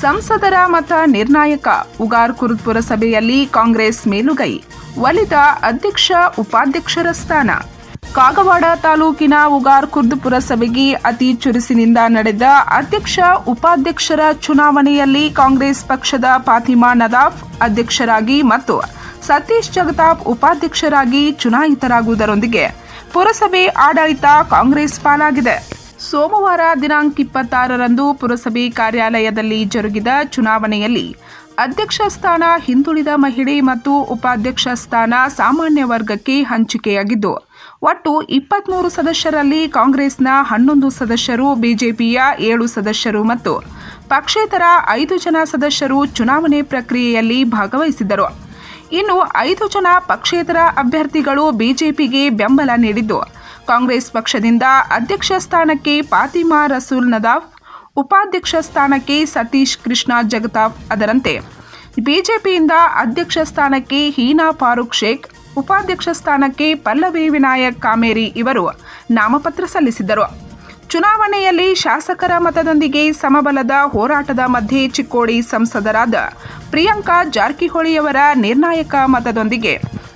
ಸಂಸದರ ಮತ ನಿರ್ಣಾಯಕ. ಉಗಾರ್ ಕುರ್ದ್ ಪುರಸಭೆಯಲ್ಲಿ ಕಾಂಗ್ರೆಸ್ ಮೇಲುಗೈ. ಒಲಿದ ಅಧ್ಯಕ್ಷ ಉಪಾಧ್ಯಕ್ಷರ ಸ್ಥಾನ. ಕಾಗವಾಡ ತಾಲೂಕಿನ ಉಗಾರ್ ಕುರ್ದ್ ಪುರಸಭೆಗೆ ಅತಿ ಚುರುಸಿನಿಂದ ನಡೆದ ಅಧ್ಯಕ್ಷ ಉಪಾಧ್ಯಕ್ಷರ ಚುನಾವಣೆಯಲ್ಲಿ ಕಾಂಗ್ರೆಸ್ ಪಕ್ಷದ ಫಾತಿಮಾ ನದಾಫ್ ಅಧ್ಯಕ್ಷರಾಗಿ ಮತ್ತು ಸತೀಶ್ ಜಗತಾಪ್ ಉಪಾಧ್ಯಕ್ಷರಾಗಿ ಚುನಾಯಿತರಾಗುವುದರೊಂದಿಗೆ. ಪುರಸಭೆ ಆಡಳಿತ ಕಾಂಗ್ರೆಸ್ ಪಾಲಾಗಿದೆ. ಸೋಮವಾರ ದಿನಾಂಕ ಇಪ್ಪತ್ತಾರರಂದು ಪುರಸಭೆ ಕಾರ್ಯಾಲಯದಲ್ಲಿ ಜರುಗಿದ ಚುನಾವಣೆಯಲ್ಲಿ ಅಧ್ಯಕ್ಷ ಸ್ಥಾನ ಹಿಂದುಳಿದ ಮಹಿಳೆ ಮತ್ತು ಉಪಾಧ್ಯಕ್ಷ ಸ್ಥಾನ ಸಾಮಾನ್ಯ ವರ್ಗಕ್ಕೆ ಹಂಚಿಕೆಯಾಗಿದ್ದು, ಒಟ್ಟು ಇಪ್ಪತ್ಮೂರು ಸದಸ್ಯರಲ್ಲಿ ಕಾಂಗ್ರೆಸ್ನ ಹನ್ನೊಂದು ಸದಸ್ಯರು, ಬಿಜೆಪಿಯ ಏಳು ಸದಸ್ಯರು ಮತ್ತು ಪಕ್ಷೇತರ ಐದು ಜನ ಸದಸ್ಯರು ಚುನಾವಣೆ ಪ್ರಕ್ರಿಯೆಯಲ್ಲಿ ಭಾಗವಹಿಸಿದ್ದರು. ಇನ್ನು ಐದು ಜನ ಪಕ್ಷೇತರ ಅಭ್ಯರ್ಥಿಗಳು ಬಿಜೆಪಿಗೆ ಬೆಂಬಲ ನೀಡಿದ್ದು ಕಾಂಗ್ರೆಸ್ ಪಕ್ಷದಿಂದ ಅಧ್ಯಕ್ಷ ಸ್ಥಾನಕ್ಕೆ ಫಾತಿಮಾ ರಸೂಲ್ ನದಾಫ್, ಉಪಾಧ್ಯಕ್ಷ ಸ್ಥಾನಕ್ಕೆ ಸತೀಶ್ ಕೃಷ್ಣ ಜಗತಾಫ್ ಅದರಂತೆ. ಬಿಜೆಪಿಯಿಂದ ಅಧ್ಯಕ್ಷ ಸ್ಥಾನಕ್ಕೆ ಹೀನಾ ಫಾರೂಕ್ ಶೇಖ್, ಉಪಾಧ್ಯಕ್ಷ ಸ್ಥಾನಕ್ಕೆ ಪಲ್ಲವಿ ವಿನಾಯಕ್ ಕಾಮೇರಿ ಇವರು ನಾಮಪತ್ರ ಸಲ್ಲಿಸಿದ್ದರು. ಚುನಾವಣೆಯಲ್ಲಿ ಶಾಸಕರ ಮತದೊಂದಿಗೆ ಸಮಬಲದ ಹೋರಾಟದ ಮಧ್ಯೆ ಚಿಕ್ಕೋಡಿ ಸಂಸದರಾದ ಪ್ರಿಯಾಂಕಾ ಜಾರಕಿಹೊಳಿಯವರ ನಿರ್ಣಾಯಕ ಮತದೊಂದಿಗೆ.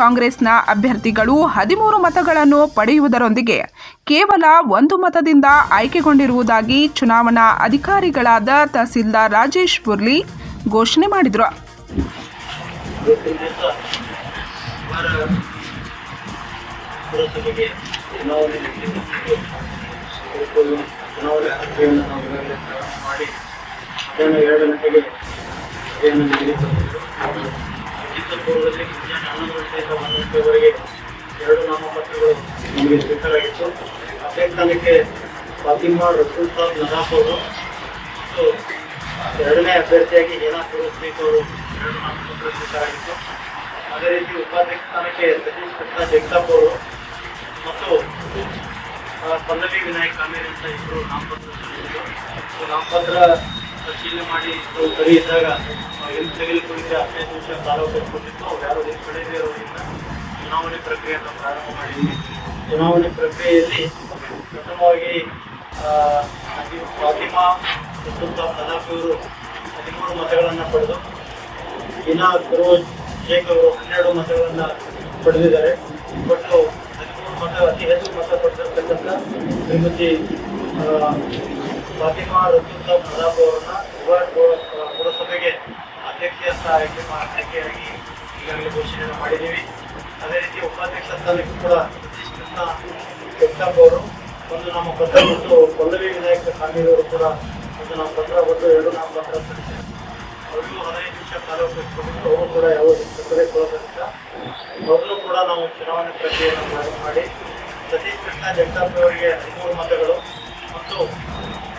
ಕಾಂಗ್ರೆಸ್ನ ಅಭ್ಯರ್ಥಿಗಳು ಹದಿಮೂರು ಮತಗಳನ್ನು ಪಡೆಯುವುದರೊಂದಿಗೆ ಕೇವಲ ಒಂದು ಮತದಿಂದ ಆಯ್ಕೆಗೊಂಡಿರುವುದಾಗಿ ಚುನಾವಣಾ ಅಧಿಕಾರಿಗಳಾದ ತಹಸೀಲ್ದಾರ್ ರಾಜೇಶ್ ಬುರ್ಲಿ ಘೋಷಣೆ ಮಾಡಿದರು. ಮಾಡಿ ಹನ್ನೊಂದು ಎರಡು ನಾಮಪತ್ರಗಳು ನಮಗೆ ಸ್ವೀಕಾರಾಗಿತ್ತು ಅಧ್ಯಕ್ಷ ಸ್ಥಾನಕ್ಕೆ ಫಾತಿಮಾ ರಸೂಲ್ ಸಾಬ್ ಮತ್ತು ಎರಡನೇ ಅಭ್ಯರ್ಥಿಯಾಗಿ ಏನ ಪುರೋಸ್ಬೇಕ್ ಅವರು ಎರಡು ನಾಮಪತ್ರ ಸ್ವೀಕಾರಾಗಿತ್ತು ಅದೇ ರೀತಿ ಉಪಾಧ್ಯಕ್ಷ ಸ್ಥಾನಕ್ಕೆ ಸತೀಶ್ ಕೃಷ್ಣ ಜಗತಾಪ್ ಅವರು. ಮತ್ತು ಪಲ್ಲವಿ ವಿನಾಯಕ್ ಕಾಮೇರಿ ಅಂತ ಇಬ್ಬರು ನಾಮಪತ್ರ ನಾಮಪತ್ರ ಪರಿಶೀಲನೆ ಮಾಡಿ ಸರಿ ಇದ್ದಾಗ ಎಲ್ಲಿ ತೆಗೆದುಕೊಂಡಿದ್ದ ಹದಿನೈದು ನಿಮಿಷ ತಾಲೂಕು ಕೊಟ್ಟಿತ್ತು ಅವ್ರು ಯಾರು ಎಲ್ಲಿ ಕಡೆಯದೇ ಇರೋದ್ರಿಂದ ಚುನಾವಣೆ ಪ್ರಕ್ರಿಯೆಯನ್ನು ಪ್ರಾರಂಭ ಮಾಡಿದ್ವಿ ಚುನಾವಣೆ ಪ್ರಕ್ರಿಯೆಯಲ್ಲಿ ಪ್ರಥಮವಾಗಿ ಫಾತಿಮಾ ನದಾಫ್ ಹದಿಮೂರು ಮತಗಳನ್ನು ಪಡೆದು ಇನಾ ಫಿರೋಜ್ ಶೇಖ್ ಅವರು ಹನ್ನೆರಡು ಮತಗಳನ್ನು ಪಡೆದಿದ್ದಾರೆ. ಒಟ್ಟು ಹದಿಮೂರು ಮತ, ಅತಿ ಹೆಚ್ಚು ಮತ ಪಡೆದಿರ್ತಕ್ಕಂಥ ಶ್ರೀಮತಿ ಫಾತಿಮಾ ರಸೂಲ್ ಪ್ರತಾಪ್ ಅವರನ್ನ ಪೌರ- ಪುರಸಭೆಗೆ ಅಧ್ಯಕ್ಷ ಆಯ್ಕೆ ಆಯ್ಕೆಯಾಗಿ ಈಗಾಗಲೇ ಘೋಷಣೆಯನ್ನು ಮಾಡಿದ್ದೀವಿ. ಅದೇ ರೀತಿ ಉಪಾಧ್ಯಕ್ಷ ಸ್ಥಾನಕ್ಕೂ ಕೂಡ ಕೃಷ್ಣ ಜಗತಾಪ್ ಅವರು ಒಂದು ನಮ್ಮ ಪತ್ರ ಮತ್ತು ಪಲ್ಲವಿ ವಿನಾಯಕ ಸ್ವಾಮಿಯವರು ಕೂಡ ಒಂದು ನಮ್ಮ ಪತ್ರ ಬಂದು ಎರಡು ನಮ್ಮ ಪತ್ರ ಸಲ್ಲಿಸಿದ್ದಾರೆ. ಅವರಿಗೂ ಹದಿನೈದು ನಿಮಿಷ ಕಾಲ ಅವರು ಕೂಡ ಯಾವ ಸಕ್ಕರೆ ಕೊಡೋದ್ರಿಂದ ಮೊದಲು ಕೂಡ ನಾವು ಚುನಾವಣೆ ಪ್ರಕ್ರಿಯೆಯನ್ನು ಮಾಡಿ. ಸತೀಶ್ ಕೃಷ್ಣ ಜಗತಾಪ್ ಅವರಿಗೆ ಹದಿಮೂರು ಮತಗಳು ಮತ್ತು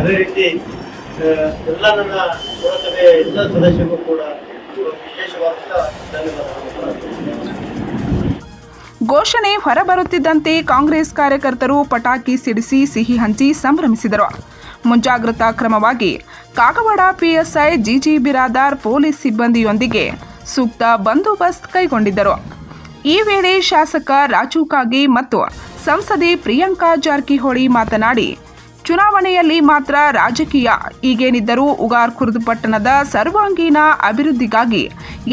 ಅದೇ ರೀತಿ ಎಲ್ಲ ನನ್ನ ಪುರಸಭೆಯ ಎಲ್ಲ ಸದಸ್ಯರಿಗೂ ಕೂಡ ವಿಶೇಷವಾದಂಥ ಧನ್ಯವಾದಗಳು. ಘೋಷಣೆ ಹೊರಬರುತ್ತಿದ್ದಂತೆ ಕಾಂಗ್ರೆಸ್ ಕಾರ್ಯಕರ್ತರು ಪಟಾಕಿ ಸಿಡಿಸಿ ಸಿಹಿ ಹಂಚಿ ಸಂಭ್ರಮಿಸಿದರು. ಮುಂಜಾಗ್ರತಾ ಕ್ರಮವಾಗಿ Kagwad PSI GG Biradar police ಸಿಬ್ಬಂದಿಯೊಂದಿಗೆ ಸೂಕ್ತ ಬಂದೋಬಸ್ತ್ ಕೈಗೊಂಡಿದ್ದರು. ಈ ವೇಳೆ ಶಾಸಕ ರಾಜು ಕಾಗಿ ಮತ್ತು ಸಂಸದೆ ಪ್ರಿಯಾಂಕಾ ಜಾರಕಿಹೊಳಿ ಮಾತನಾಡಿ ಚುನಾವಣೆಯಲ್ಲಿ ಮಾತ್ರ ರಾಜಕೀಯ. ಈಗೇನಿದ್ದರೂ ಉಗಾರ್ ಖುರ್ದ್ ಪಟ್ಟಣದ ಸರ್ವಾಂಗೀಣ ಅಭಿವೃದ್ಧಿಗಾಗಿ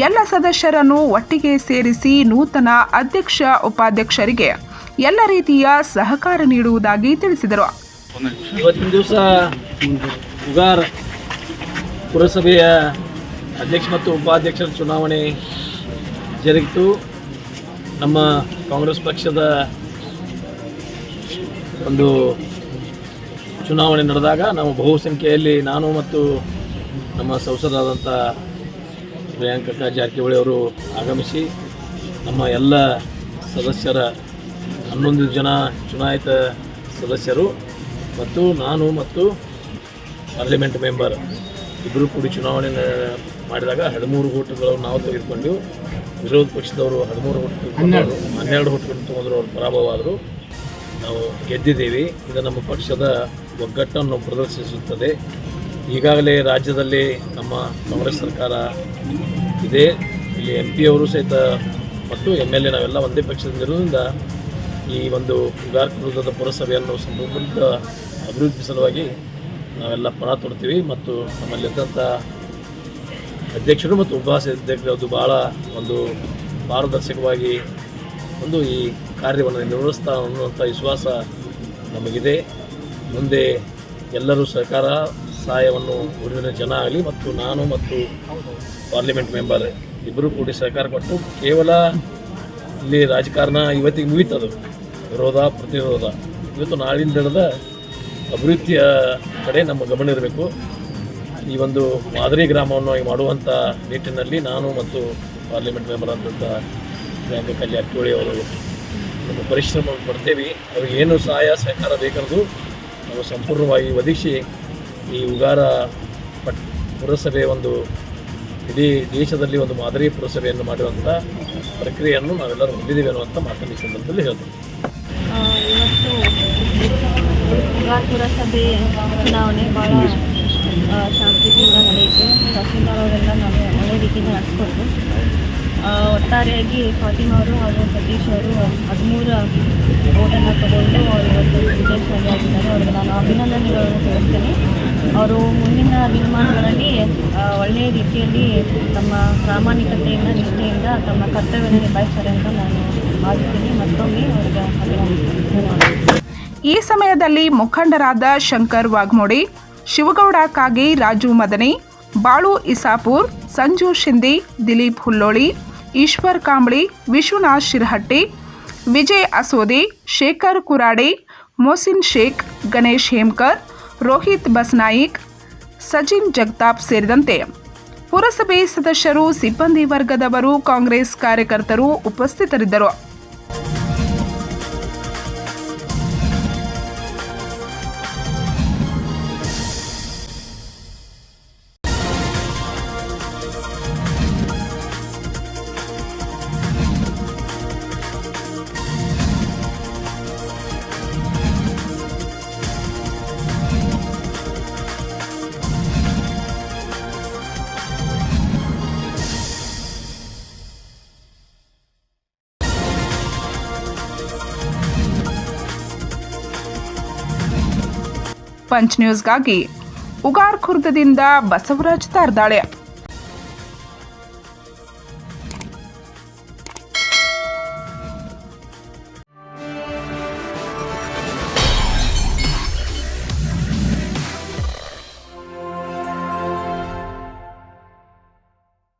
ಎಲ್ಲ ಸದಸ್ಯರನ್ನು ಒಟ್ಟಿಗೆ ಸೇರಿಸಿ ನೂತನ ಅಧ್ಯಕ್ಷ, ಉಪಾಧ್ಯಕ್ಷರಿಗೆ ಎಲ್ಲ ರೀತಿಯ ಸಹಕಾರ ನೀಡುವುದಾಗಿ ತಿಳಿಸಿದರು. ಇವತ್ತಿನ ದಿವಸ ಉಗಾರ್ ಪುರಸಭೆಯ ಅಧ್ಯಕ್ಷ ಮತ್ತು ಉಪಾಧ್ಯಕ್ಷರ ಚುನಾವಣೆ ಜರುಗಿತು. ನಮ್ಮ ಕಾಂಗ್ರೆಸ್ ಪಕ್ಷದ ಒಂದು ಚುನಾವಣೆ ನಡೆದಾಗ ನಾವು ಬಹುಸಂಖ್ಯೆಯಲ್ಲಿ ನಾನು ಮತ್ತು ನಮ್ಮ ಸಂಸದರಾದಂಥ ಪ್ರಿಯಾಂಕ ಜಾರಕಿಹೊಳಿ ಅವರು ಆಗಮಿಸಿ ನಮ್ಮ ಎಲ್ಲ ಸದಸ್ಯರ ಹನ್ನೊಂದು ಜನ ಚುನಾಯಿತ ಸದಸ್ಯರು ಮತ್ತು ನಾನು ಮತ್ತು ಪಾರ್ಲಿಮೆಂಟ್ ಮೆಂಬರ್ ಇಬ್ಬರು ಕೂಡಿ ಚುನಾವಣೆ ಮಾಡಿದಾಗ ಹದಿಮೂರು ಓಟುಗಳನ್ನು ನಾವು ತೆಗೆದುಕೊಂಡು ವಿರೋಧ ಪಕ್ಷದವರು ಹದಿಮೂರು ಓಟು ಹನ್ನೆರಡು. ಓಟುಗಳನ್ನು ತಗೊಂಡ್ರು ಅವರು ಪರಾಭವ ಆದರು ನಾವು ಗೆದ್ದಿದ್ದೀವಿ. ಇದು ನಮ್ಮ ಪಕ್ಷದ ಒಗ್ಗಟ್ಟನ್ನು ಪ್ರದರ್ಶಿಸುತ್ತದೆ. ಈಗಾಗಲೇ ರಾಜ್ಯದಲ್ಲಿ ನಮ್ಮ ಕಾಂಗ್ರೆಸ್ ಸರ್ಕಾರ ಇದೆ. ಇಲ್ಲಿ ಎಂ ಪಿ ಅವರು ಸಹಿತ ಮತ್ತು ಎಂ ಎಲ್ ಎ ನಾವೆಲ್ಲ ಒಂದೇ ಪಕ್ಷದಿಂದಿರೋದ್ರಿಂದ ಈ ಒಂದು ಉಗಾರ್ ವಿರುದ್ಧದ ಪುರಸಭೆಯನ್ನು ಸಮೃದ್ಧ ಅಭಿವೃದ್ಧಿ ಸಲುವಾಗಿ ನಾವೆಲ್ಲ ಪಣ ತೊಡ್ತೀವಿ ಮತ್ತು ನಮ್ಮಲ್ಲಿದ್ದಂಥ ಅಧ್ಯಕ್ಷರು ಮತ್ತು ಉಪವಾಸ ಅದು ಭಾಳ ಒಂದು ಪಾರದರ್ಶಕವಾಗಿ ಒಂದು ಈ ಕಾರ್ಯವನ್ನು ನಿರ್ವಹಿಸ್ತಾ ಅನ್ನುವಂಥ ವಿಶ್ವಾಸ ನಮಗಿದೆ. ಮುಂದೆ ಎಲ್ಲರೂ ಸರ್ಕಾರ ಸಹಾಯವನ್ನು ಊರಿನ ಜನ ಆಗಲಿ ಮತ್ತು ನಾನು ಮತ್ತು ಪಾರ್ಲಿಮೆಂಟ್ ಮೆಂಬರ್ ಇಬ್ಬರು ಕೂಡಿ ಸಹಕಾರ ಕೊಟ್ಟು ಕೇವಲ ಇಲ್ಲಿ ರಾಜಕಾರಣ ಇವತ್ತಿಗೆ ಮುಗೀತದು. ವಿರೋಧ, ಪ್ರತಿರೋಧ. ಇವತ್ತು ನಾಳಿಂದ ದಿನದ ಅಭಿವೃದ್ಧಿಯ ಕಡೆ ನಮ್ಮ ಗಮನ ಇರಬೇಕು. ಈ ಒಂದು ಮಾದರಿ ಗ್ರಾಮವನ್ನು ಮಾಡುವಂಥ ನಿಟ್ಟಿನಲ್ಲಿ ನಾನು ಮತ್ತು ಪಾರ್ಲಿಮೆಂಟ್ ಮೆಂಬರ್ ಆದಂಥ ಕಲ್ಯಾಣ ಜಾರಕಿಹೊಳಿ ಅವರು ನಮ್ಮ ಪರಿಶ್ರಮ ಪಡ್ತೇವೆ. ಅವ್ರಿಗೆ ಏನು ಸಹಾಯ, ಸಹಕಾರ ಬೇಕಾದ್ರು ಸಂಪೂರ್ಣವಾಗಿ ಒದಗಿಸಿ ಈ ಉಗಾರ ಪಟ್ ಪುರಸಭೆ ಒಂದು ಇಡೀ ದೇಶದಲ್ಲಿ ಒಂದು ಮಾದರಿ ಪುರಸಭೆಯನ್ನು ಮಾಡುವಂಥ ಪ್ರಕ್ರಿಯೆಯನ್ನು ನಾವೆಲ್ಲರೂ ಹೊಂದಿದ್ದೀವಿ ಅನ್ನುವಂಥ ಮಾತನ್ನು ಈ ಸಂದರ್ಭದಲ್ಲಿ ಹೇಳ್ತೀವಿ ಪುರಸಭೆ ಚುನಾವಣೆ ಭಾಳ ಶಾಂತಿಯಿಂದ ನಡೆಯಿತು ತಹಸೀಲ್ದಾರ್ ಅವರೆಲ್ಲ ನಾವು ಒಳ್ಳೆ ರೀತಿಯಿಂದ ನಡೆಸ್ಕೊಟ್ರು. ಆ, ಒಟ್ಟಾರೆಯಾಗಿ ಫಾತಿಮಾ ಅವರು ಹಾಗೂ ಸತೀಶ್ ಅವರು ಹದಿಮೂರು ಓಟನ್ನು ತಗೊಂಡು ಅವರು ಇವತ್ತು ವಿಜಯಶಾಲಿಯಾಗಿದ್ದಾರೆ ಅವರಿಗೆ ನಾನು ಅಭಿನಂದನೆಗಳನ್ನು ತಿಳಿಸ್ತೇನೆ. ಅವರು ಮುಂದಿನ ದಿನಮಾನಗಳಲ್ಲಿ ಒಳ್ಳೆಯ ರೀತಿಯಲ್ಲಿ ತಮ್ಮ ಪ್ರಾಮಾಣಿಕತೆಯಿಂದ, ನಿಷ್ಠೆಯಿಂದ ತಮ್ಮ ಕರ್ತವ್ಯವನ್ನು ನಿಭಾಯಿಸ್ತಾರೆ ಅಂತ ನಾನು ಭಾವಿಸ್ತೀನಿ. ಮತ್ತೊಮ್ಮೆ ಅವರಿಗೆ ಅಭಿನಂದಿಸ್ತೇನೆ ಈ ಸಮಯದಲ್ಲಿ ಮುಖಂಡರಾದ ಶಂಕರ್ ವಾಘ್ಮೋಡಿ ಶಿವಗೌಡ ಕಾಗೆ ರಾಜು ಮದನೆ, ಬಾಳು ಇಸಾಪುರ್, ಸಂಜು ಶಿಂದಿ, ದಿಲೀಪ್ ಹುಲ್ಲೋಳಿ ಈಶ್ವರ್ ಕಾಂಬ್ಳಿ, ವಿಶ್ವನಾಥ್ ಶಿರಹಟ್ಟಿ, ವಿಜಯ್ ಅಸೋದಿ, ಶೇಖರ್ ಕುರಾಡಿ ಮೊಸಿನ್ ಶೇಖ್, ಗಣೇಶ್ ಹೇಮ್ಕರ್, ರೋಹಿತ್ ಬಸ್ನಾಯಿಕ್, ಸಚಿನ್ ಜಗತಾಪ್ ಸೇರಿದಂತೆ ಪುರಸಭೆ ಸದಸ್ಯರು, ಸಿಬ್ಬಂದಿ ವರ್ಗದವರು, ಕಾಂಗ್ರೆಸ್ ಕಾರ್ಯಕರ್ತರು ಉಪಸ್ಥಿತರಿದ್ದರು. ಪಂಚ್ ನ್ಯೂಸ್ಗಾಗಿ ಉಗಾರ್ ಖುರ್ದದಿಂದ ಬಸವರಾಜ್ ತಾರ್ದಾಳೆ.